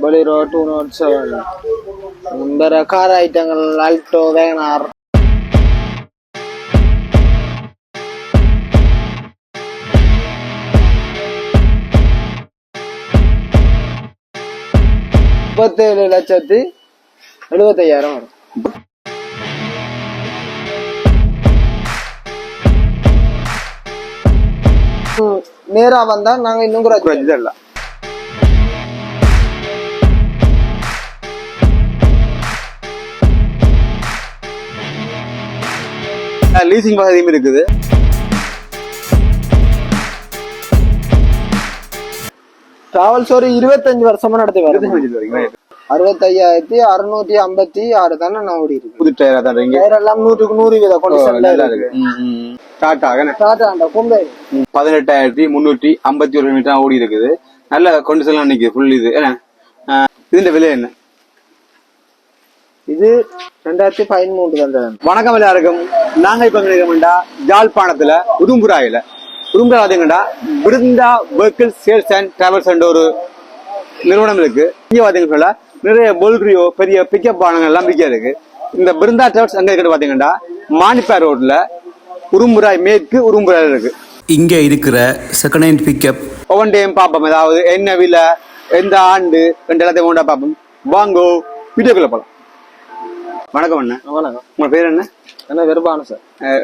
Bolero two not seven வேற car ஐட்டங்கள் Alto Wagon R முப்பத்தேழு லட்சத்தி எழுபத்தையாயிரம் வரும் நேரா வந்தா நாங்க இன்னும் குறைச்சி தரலாம் லீசிங் வசதியும் இருக்குது. டிராவல்ஸ் ஒரு இருபத்தஞ்சு வருஷமா நடத்தி வருது அறுபத்தையாயிரத்தி அறுநூத்தி ஐம்பத்தி ஆறு தானே நான் ஓடி இருக்கு புது டயரா தான் இருக்கீங்க டயர் எல்லாம் நூற்றுக்கு நூறு வீத கொண்டு இருக்கு. டாடா டாடா கொம்பை. பதினெட்டாயிரத்தி முன்னூற்றி ஐம்பத்தி ஒரு மீட்டர் ஓடி இருக்குது. நல்ல கொண்டு நிக்குது ஃபுல் இது. இதுன்ற விலை என்ன? இது ரெண்டாயிரத்தி பதிமூன்று வந்தது வணக்கம் எல்லாருக்கும். நாங்க இப்ப இருக்கோம்டா? ஜாழ்ப்பாணத்துல உதும்புராயில உதும்புரா பாத்தீங்கன்னா Brinda vehicle sales and travels என்ற ஒரு நிறுவனம் இருக்கு. இங்க பாத்தீங்கன்னா நிறைய பொல்ரியோ பெரிய பிக்கப் வாகனங்கள் எல்லாம் விற்க இருக்கு. இந்த பிருந்தா டிராவல்ஸ் எங்க இருக்கு பாத்தீங்கன்னா மானிப்பேர் ரோட்ல உரும்புராய் மேற்கு உரும்புராய் இருக்கு. இங்கே இருக்கிற செகண்ட் ஹேண்ட் பிக்கப் ஒவ்வொன்றையும் பார்ப்போம். அதாவது என்ன விலை எந்த ஆண்டு ரெண்டு எல்லாத்தையும் கொண்டா பார்ப்போம். வாங்கோ வீடியோக்குள்ள போலாம். வணக்கம் அண்ணா. வணக்கம். உங்க பேர் என்ன? என்ன வெறுப்பான சார்?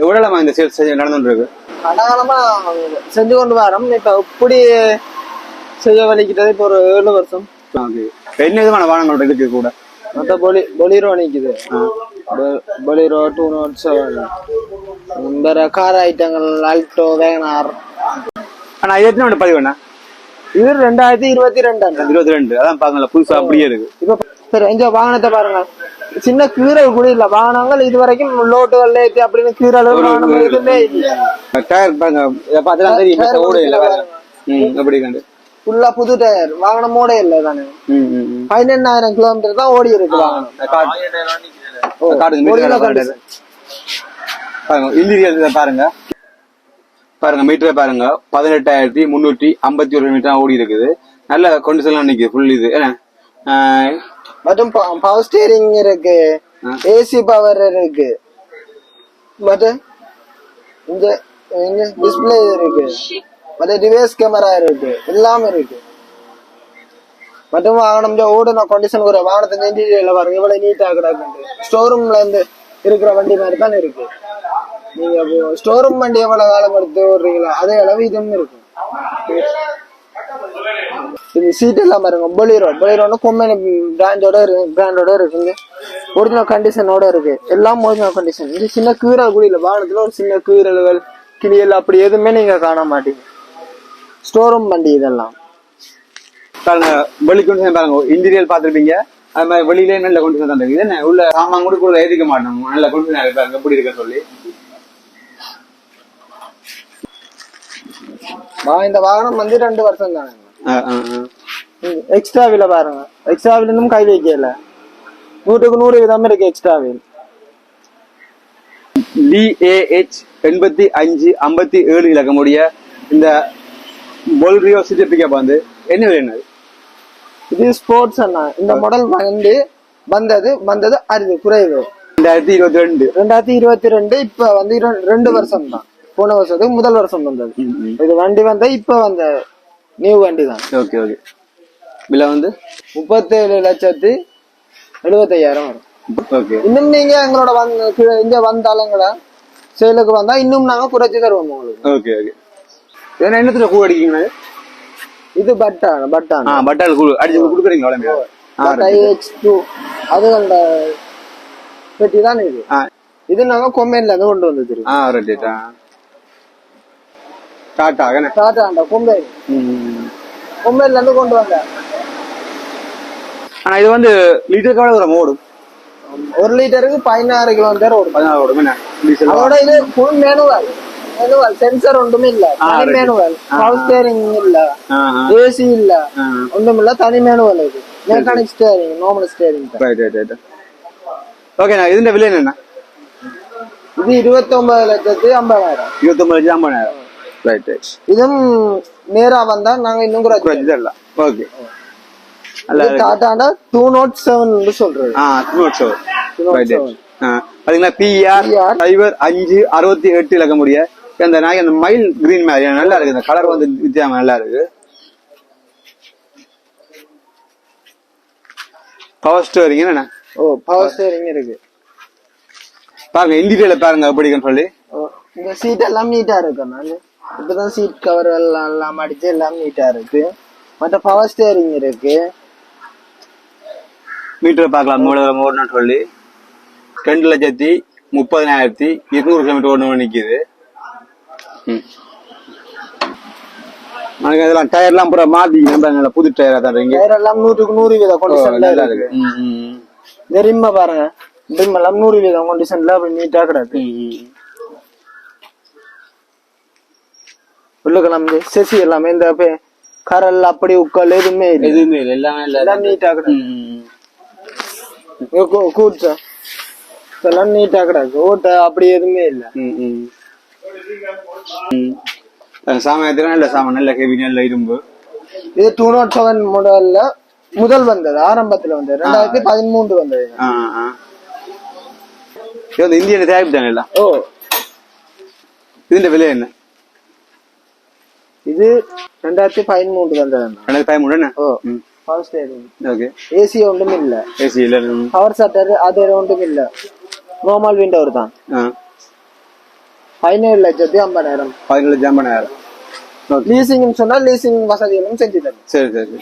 எவ்வளவு இந்த சேல்ஸ் நடந்துட்டு இருக்கு கடாலமா செஞ்சு கொண்டு வரோம். இப்ப இப்படி செய்ய வலிக்கிட்டது இப்ப ஒரு ஏழு வருஷம். என்ன விதமான வாகனங்களோட இருக்கு கூட? மத்த பொலி பொலிரோ நிக்குது. பொ- பொலிரோ டூ நாட் செவன். வேற கார் ஐட்டங்கள் ஆல்டோ வேகனார். ஆனா இது எத்தனை பதிவு இது ரெண்டாயிரத்தி இருபத்தி ரெண்டு இருபத்தி ரெண்டு. அதான் பாருங்களா புதுசா அப்படியே இருக்கு. இப்ப சரி இந்த வாகனத்தை பாருங்க. சின்ன கீரல் கூட இல்ல. வாகனங்கள் இது வரைக்கும் லோட்டுகள்ல ஏத்தி அப்படின்னு கீரல் எதுவுமே டயர் பாருங்க. பார்த்தா தெரியும். ஓட இல்ல அப்படி கண்டு ஃபுல்லா புது டயர். வாகனம் மோட இல்ல தானே. பதினெண்ணாயிரம் கிலோமீட்டர் தான் ஓடி இருக்கு வாகனம். பாருங்க. பாருங்க இன்டீரியர் பாருங்க. பாருங்க மீட்டரை பாருங்க. பதினெட்டாயிரத்தி முன்னூற்றி ஐம்பத்தி ஒரு மீட்டர் ஓடி இருக்குது. நல்ல கொண்டு நிக்குது ஃபுல் இது. மற்றும் பவர் ஸ்டீரிங் இருக்கு ஏசி பவர் இருக்கு மற்றும் இந்த டிஸ்பிளே இருக்கு மற்ற டிவைஸ் கேமரா இருக்கு எல்லாமே இருக்கு மற்றும் வாகனம் ஓடுன கண்டிஷன் ஒரு வாகனத்தின் இன்டீரியர்ல பாருங்க இவ்வளவு நீட்டா கிடக்கு ஸ்டோர் ரூம்ல இருந்து இருக்கிற வண்டி மாதிரி தான் இருக்கு நீங்க ஸ்டோர் ரூம் வண்டி எவ்வளவு காலம் எடுத்து ஓடுறீங்களோ அதே அளவு இதுவும் இருக்கும் இது சீட் எல்லாம் பாருங்க பொலிரோ பொலிரோன்னு கொம்பனி பிராண்டோட இருக்கு பிராண்டோட இருக்குங்க. ஒரிஜினல் கண்டிஷனோட இருக்கு. எல்லாம் ஒரிஜினல் கண்டிஷன் இது சின்ன கீறல் கூட இல்ல. வாகனத்துல ஒரு சின்ன கீறல்கள் கிளியல் அப்படி எதுவுமே நீங்க காண மாட்டீங்க. ஸ்டோர் ரூம் வண்டி இதெல்லாம். பாருங்க வெளி கொண்டு பாருங்க. இன்டீரியர் பார்த்துருப்பீங்க. அது மாதிரி வெளியிலே நல்ல கொண்டு தான் இருக்குது. என்ன? உள்ள சாமான் கூட கூட எழுதிக்க மாட்டோம். நல்ல கொண்டு பாருங்க எப்படி இருக்க சொல்லி. இந்த வாகனம் வந்து ரெண்டு வருஷம் தானே. எக்ஸ்ட்ரா வீல பாருங்க எக்ஸ்ட்ரா வீல் இன்னும் கை வைக்கல நூற்றுக்கு நூறு விதம் இருக்கு எக்ஸ்ட்ரா வீல் டிஏஹெச் எண்பத்தி அஞ்சு ஐம்பத்தி ஏழு இலக்கமுடைய இந்த பொல்ரியோ சிட்டி பிக்கப் வந்து என்ன என்னது இது ஸ்போர்ட்ஸ் அண்ணா இந்த மாடல் வந்து வந்தது வந்தது அரிது குறைவு ரெண்டாயிரத்தி இருபத்தி ரெண்டு ரெண்டாயிரத்தி இருபத்தி ரெண்டு இப்ப வந்து ரெண்டு வருஷம் தான் போன வருஷத்துக்கு முதல் வருஷம் வந்தது இது வண்டி வந்த இப்ப வந்த நியூ வண்டி தான். ஓகே ஓகே விலை வந்து? முப்பத்தேழு லட்சத்தி எழுபத்தையாயிரம் வரும். ஓகே இன்னும் நீங்க எங்களோட வந்து இங்க வந்தாலுங்கள சேலுக்கு வந்தா இன்னும் நாங்க குறைச்சு தருவோம் உங்களுக்கு. ஓகே ஓகே ஏன்னா என்னத்துல கூ அடிக்கீங்க இது பட்டான் பட்டான் ஆ பட்டால் கூ அடிச்சு கொடுக்குறீங்க அவ்வளோ பட் ஐஎக்ஸ் டூ அது அந்த பெட்டி தான் இது? இது நாங்க கொம்பைன்ல இருந்து கொண்டு வந்தது ஆ ரைட் டாட்டாண்ட கொம்பை ம். கொம்பைன்ல இருந்து கொண்டு வந்தேன் ஆனா இது வந்து லிட்டர் கவலை ஒரு ஓடும் ஒரு லிட்டருக்கு பதினாறு கிலோமீட்டர் ஓடும். பதினாறு ஓடும் என்ன? அதோட இது ஃபுல் மேனுவல் மேனுவல் சென்சர் ஒன்றுமே இல்ல. தனி. மேனுவல் பவர் ஸ்டேரிங் இல்ல. ஏசி இல்ல. ஒன்றும் இல்ல தனி மேனுவல் இது. Mechanic steering normal steering right right right ஓகேண்ணா இதுன்ற விலை என்னண்ணா? இது இருபத்தி ஒன்பது லட்சத்து ஐம்பதாயிரம். இருபத்தொம்பது லட்சம் ஐம்பதாயிரம். ரைட் ரைட் இதுவும் நேரா வந்தா நாங்க இன்னும் குறைச்சி தரலாம் ஓகே டாட்டாண்டா டூ நாட் செவன் சொல்றது. ஆ நோட் ஷோ Note seven. பாத்தீங்கன்னா பிஆர். சைபர் அஞ்சு அறுபத்தி எட்டு இலக்க முடிய அந்த நாய் அந்த மயில் கிரீன் மாதிரி. நல்லா இருக்கு. இந்த கலர் வந்து வித்தியாசம் நல்லா இருக்கு. பவர் ஸ்டோரிங் என்ன? ஓ பவர் ஸ்டேரிங் இருக்கு. பாருங்க இன்டீரியல பாருங்க எப்படின்னு சொல்லி. இந்த சீட் எல்லாம் நீட்டா இருக்கு நான்? இப்பதான் சீட் கவர் எல்லாம் எல்லாம் அடிச்சு எல்லாம் நீட்டா இருக்கு. மற்ற பவர் ஸ்டேரிங் இருக்கு. மீட்டர் பார்க்கலாம். மூலம் ஓடணும்னு சொல்லி. ரெண்டு லட்சத்தி முப்பதினாயிரத்தி இருநூறு கிலோமீட்டர் ஓடணும் நிக்குது. ம். நாங்க இதெல்லாம் டயர்லாம் பூரா நல்ல புது டயரா தான் இருக்கீங்க டயர் எல்லாம் நூற்றுக்கு நூறு வீதம் நல்லா இருக்கு. இந்த ரிம்ம பாருங்க. ரிம் எல்லாம் நூறு வீதம் கொண்டிஷன்ல அப்படி நீட்டா கிடக்கு. ம். உள்ளுக்கெல்லாம் செசி எல்லாமே இந்த கரல் அப்படி உக்கல் எதுவுமே இல்லை. எதுவுமே இல்லை எல்லாமே இல்ல எல்லாம் நீட்டா கிடக்கு. கூச்சா? இதெல்லாம் நீட்டா கிடக்கு. ஓட்ட அப்படி எதுவுமே இல்லை. சாமானியத்துக்கு நல்ல சாமான் நல்ல ஹெவி நல்ல இரும்பு. இது டூ நாட் செவன் மாடல்ல முதல் வந்தது ஆரம்பத்துல வந்தது. ரெண்டாயிரத்தி பதிமூன்று வந்தது. இது வந்து இந்தியன் தயாரிப்பு தானே. எல்லாம் ஓ. இதுன்ற விலை என்ன? இது ரெண்டாயிரத்தி பதிமூன்று வந்தது ரெண்டாயிரத்தி பதிமூணு ஓ. Power steering okay. ஏசி ஒன்றும் இல்ல ஏசி இல்ல. பவர் சட்டர் அது ஒன்றும் இல்ல நார்மல் விண்டோர் தான். பதினேழு லட்சத்தி ஐம்பதாயிரம். பதினேழு ஜாம்பனாயிரம் ஓகே. லீசிங் சொன்னா லீசிங் வசதிகளும் செஞ்சு தரும் சரி சரி.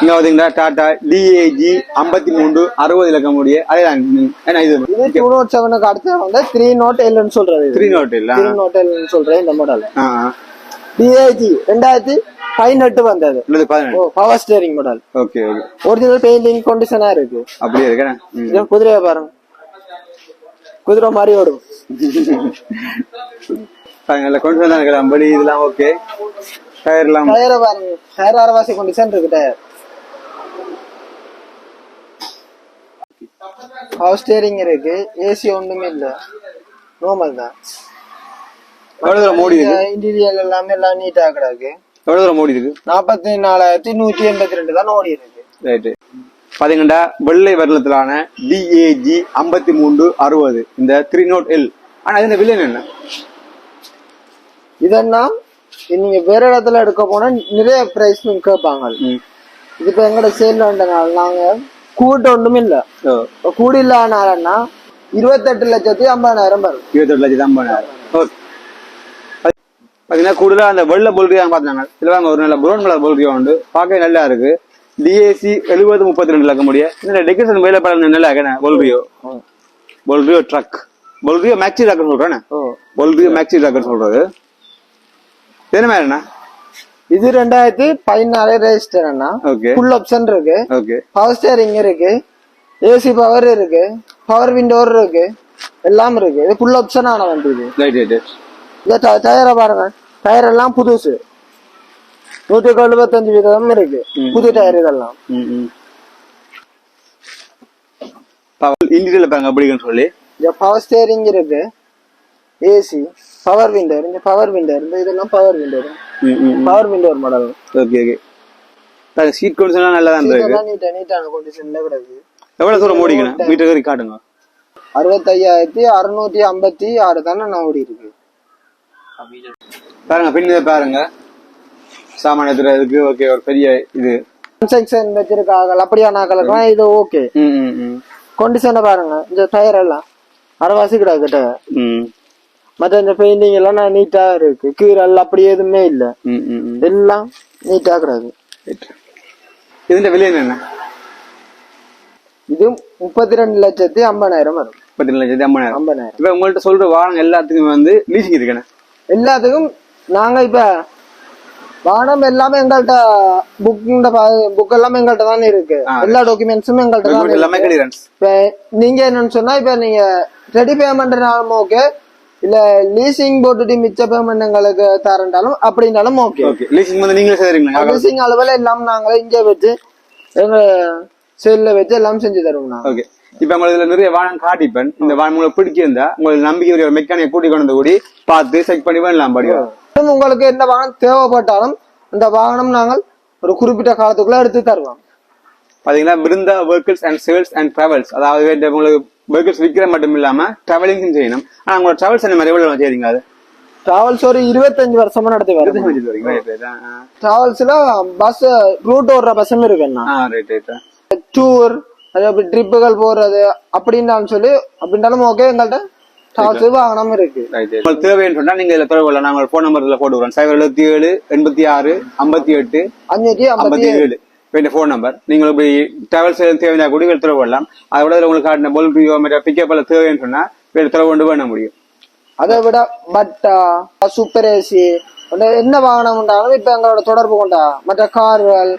இங்க பாத்தீங்கன்னா டாடா டிஏஜி ஐம்பத்தி மூன்று அறுபது இலக்கம் முடிய அதேதான். ஏன்னா இது? டூ நாட் செவனுக்கு அடுத்து வந்து த்ரீ நாட் எல்னு சொல்றது த்ரீ நோட் இல்ல த்ரீ நாட் எல்னு சொல்றது இந்த மாடல் டிஏஜி ரெண்டாயிரத்தி பதினெட்டு வந்தது. Power steering model okay okay original painting கண்டிஷனா இருக்கு. அப்படியே இருக்கேன் ம். இது குதிரையை பாருங்க. குதிரை மாதிரி ஓடும். நல்ல கொண்டு வந்தாங்க இதெல்லாம் ஓகே டயர்லாம் டயரை பாருங்க. டயர் அரைவாசி கண்டிஷன் இருக்கு டயர் பவர் ஸ்டேரிங் இருக்கு. ஏசி ஒண்ணுமே இல்ல. நார்மல் தான். எவ்வளவு தூரம் ஓடி இருக்கு இன்டீரியர் எல்லாமே எல்லாம் நீட்டா கிடக்கு. எவ்வளவு தூரம் ஓடி இருக்கு நாற்பத்தி நாலாயிரத்தி நூத்தி எண்பத்தி ரெண்டு தான் ஓடி இருக்கு ரைட்டு பாத்தீங்கன்னா வெள்ளை வருடத்திலான டிஏஜி ஐம்பத்தி மூன்று அறுபது. இந்த த்ரீ நோட் எல் ஆனா இது விலை என்ன? இதெல்லாம் நீங்க வேற இடத்துல எடுக்க போனா நிறைய பிரைஸ் கேட்பாங்க. இது இப்ப எங்கட சேல்ல வந்தனால நாங்க கூட்டு ஒண்ணும் இல்ல கூடு இல்லாதனாலன்னா இருபத்தெட்டு லட்சத்தி ஐம்பதாயிரம் வரும். இருபத்தெட்டு லட்சத்தி ஐம்பதாயிரம். ஓகே பாத்தீங்கன்னா கூடுதலா அந்த வெள்ளை பொல்ரியா பார்த்தாங்க இதுல வாங்க ஒரு நல்ல ப்ரௌன் கலர் பொல்ரியா உண்டு. பார்க்க நல்லா இருக்கு. டிஏசி எழுபது முப்பத்தி ரெண்டு லக்க முடிய இந்த டெக்கரேஷன் வேலை படம் நல்லா இருக்கேன் Bolero Bolero truck Bolero maxi truck சொல்றேன் ஓ. பொல்ரியோ மேக்ஸி ட்ரக் சொல்றது. என்ன மாதிரிண்ணா இது ரெண்டாயிரத்தி பதினாலு ரெஜிஸ்டர் அண்ணா. ஓகே ஃபுல் ஆப்ஷன் இருக்கு. ஓகே பவர் ஸ்டேரிங் இருக்கு. ஏசி பவர் இருக்கு. பவர் விண்டோர் இருக்கு. எல்லாம் இருக்கு. இது ஃபுல் ஆப்ஷன் ஆன வண்டி இது. இந்த டயரை பாருங்க. டயர் எல்லாம் புதுசு. நூத்தி எழுபத்தஞ்சு வீதம் இருக்கு. புது டயர் இதெல்லாம். இன்டீரியல் பாருங்க அப்படிங்கன்னு சொல்லி. இந்த பவர் ஸ்டேரிங் இருக்கு. ஏசி பவர் விண்டோர் இந்த பவர் விண்டோர் இந்த இதெல்லாம் power window power window model okay okay seat கண்டிஷன்லாம் நல்லா தான் இருக்கு நீட்டா நீட்டான கண்டிஷன்ல கிடக்கு எவ்வளவு தூரம் ஓடிக்கணும்? மீட்டர் வரைக்கும் காட்டுங்க. அறுபத்தையாயிரத்தி அறுநூத்தி ஐம்பத்தி ஆறு தானே நான் ஓடி இருக்கு. பாருங்க பின் பாருங்க. சாமான் எத்துறதுக்கு ஓகே ஒரு பெரிய இது. செக்ஷன் வச்சிருக்காங்க அப்படியான ஆக்களுக்குலாம் இது ஓகே ம், ம், ம். கண்டிஷனை பாருங்க இந்த டயர் எல்லாம். அரைவாசி கிடக்கு டயர் ம், மற்ற இந்த பெயிண்டிங் எல்லாம் நான் நீட்டா இருக்கு. கீரல் அப்படி எதுவுமே இல்ல. எல்லாம் நீட்டா கிடக்கு. இதுന്റെ விலை என்ன? இது முப்பத்தி ரெண்டு லட்சத்தி ஐம்பதாயிரம் வரும். முப்பத்தி ரெண்டு லட்சத்தி ஐம்பதாயிரம். ஐம்பதாயிரம். இப்ப உங்கள்ட்ட சொல்ற வாகனம் எல்லாத்துக்குமே வந்து லீசிங் இருக்கேன் எல்லாத்துக்கும் நாங்க இப்ப வாகனம் எல்லாமே எங்கள்கிட்ட புக்கிங் புக் எல்லாமே எங்கள்கிட்ட தானே இருக்கு. எல்லா டாக்குமெண்ட்ஸும் எங்கள்கிட்ட தான் எல்லாமே நீங்க என்னன்னு சொன்னா இப்ப நீங்க ரெடி பேமெண்ட்னாலும் ஓகே இல்ல லீசிங் போட்டுட்டு மிச்ச பேமெண்ட் எங்களுக்கு தரண்டாலும் அப்படின்னாலும் ஓகே ஓகே லீசிங் வந்து நீங்களே செய்றீங்களா? லீசிங் அளவுல எல்லாம் நாங்களே இங்க வச்சு எங்க செல்ல வச்சு எல்லாம் செஞ்சு தருவோம் நாங்க. ஓகே இப்ப உங்களுக்கு இதுல நிறைய வாகனம் காட்டிப்பேன். இந்த வாகனம் உங்களுக்கு பிடிச்சிருந்தா உங்களுக்கு நம்பிக்கை ஒரு மெக்கானிக் கூட்டி கொண்டு கூடி பார்த்து செக் பண்ணி பண்ணலாம் படிக்கலாம் இன்னும் உங்களுக்கு எந்த வாகனம் தேவைப்பட்டாலும் அந்த வாகனம் நாங்கள் ஒரு குறிப்பிட்ட காலத்துக்குள்ள எடுத்து தருவோம். பாத்தீங்கன்னா Brinda vehicles and sales and travels அதாவது உங்களுக்கு வெஹிக்கிள்ஸ் விற்கிற மட்டும் இல்லாம டிராவலிங்கும் செய்யணும். ஆனா உங்களோட டிராவல்ஸ் என்ன மாதிரி? எவ்வளவு செய்றீங்க அது? டிராவல்ஸ் ஒரு இருபத்தஞ்சு வருஷமா நடத்தி ரைட் டிராவல்ஸ்ல பஸ் ரூட் ஓடுற பஸ்ஸும் இருக்குண்ணா டூர் அது அப்படி ட்ரிப்புகள் போறது அப்படின்னாலும் சொல்லி அப்படின்னாலும் ஓகே எங்கள்கிட்ட டிராவல்ஸ் வாகனம் இருக்கு. உங்களுக்கு தேவைன்னு சொன்னா நீங்க இதுல தொடர்பு நாங்க ஃபோன் நம்பர்ல போட்டு விடுறோம் சைபர் எழுபத்தி ஏழு எண்பத்தி ஆறு ஐம்பத்தி எட்டு அஞ்சூற்றி ஐம்பத்தி ஐம்பத்தி ஏழு. வேண்டிய ஃபோன் நம்பர் நீங்கள் இப்படி டிராவல்ஸ் தேவையான கூட வெளியே தொடர்பு கொள்ளலாம் அதை விட உங்களுக்கு காட்டின பொல்பியோ மற்ற பிக்கப் எல்லாம் தேவைன்னு சொன்னா வெளியே தொடர்பு கொண்டு பண்ண முடியும்? அதை விட பட்டா சூப்பர் ஏசி என்ன வாகனம் உண்டாலும் இப்ப எங்களோட தொடர்பு கொண்டா? மற்ற கார்கள்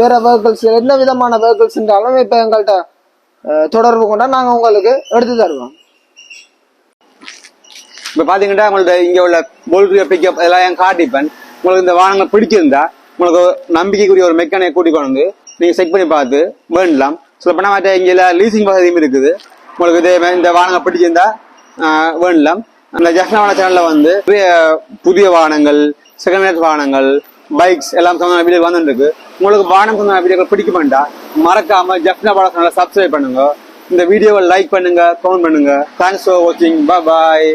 வேற வெஹிக்கிள்ஸ் என்ன விதமான வெஹிக்கிள்ஸ் இருந்தாலும் இப்ப எங்கள்கிட்ட தொடர்பு கொண்டா நாங்க உங்களுக்கு எடுத்து தருவோம். இப்ப பாத்தீங்கன்னா உங்கள்ட்ட இங்க உள்ள போல்ட்ரியோ பிக்கப் இதெல்லாம் என் காட்டிப்பேன்? உங்களுக்கு இந்த வாகனங்கள் பிடிச்சிருந்தா உங்களுக்கு நம்பிக்கைக்குரிய ஒரு மெக்கானிக் கூட்டி கொண்டு வந்து நீங்க செக் பண்ணி பார்த்து வேண்டலாம். சில பண்ண மற்ற இங்க லீசிங் வசதியும் இருக்குது. உங்களுக்கு இதே மாதிரி இந்த வாகனங்கள் பிடிச்சிருந்தா வேண்டலாம். அந்த ஜஸ்னவான சேனல்ல வந்து புதிய புதிய வாகனங்கள் செகண்ட் ஹேண்ட் வாகனங்கள் பைக்ஸ் எல்லாம் சொந்த வீடியோ வந்துருக்கு உங்களுக்கு வாகனம் சொந்த வீடியோக்கள் பிடிக்க வேண்டாம் மறக்காம ஜஸ்னா வாட சேனலை சப்ஸ்கிரைப் பண்ணுங்க. இந்த வீடியோவை லைக் பண்ணுங்க கமெண்ட் பண்ணுங்க. தேங்க்ஸ் ஃபார் வாட்சிங் பாய்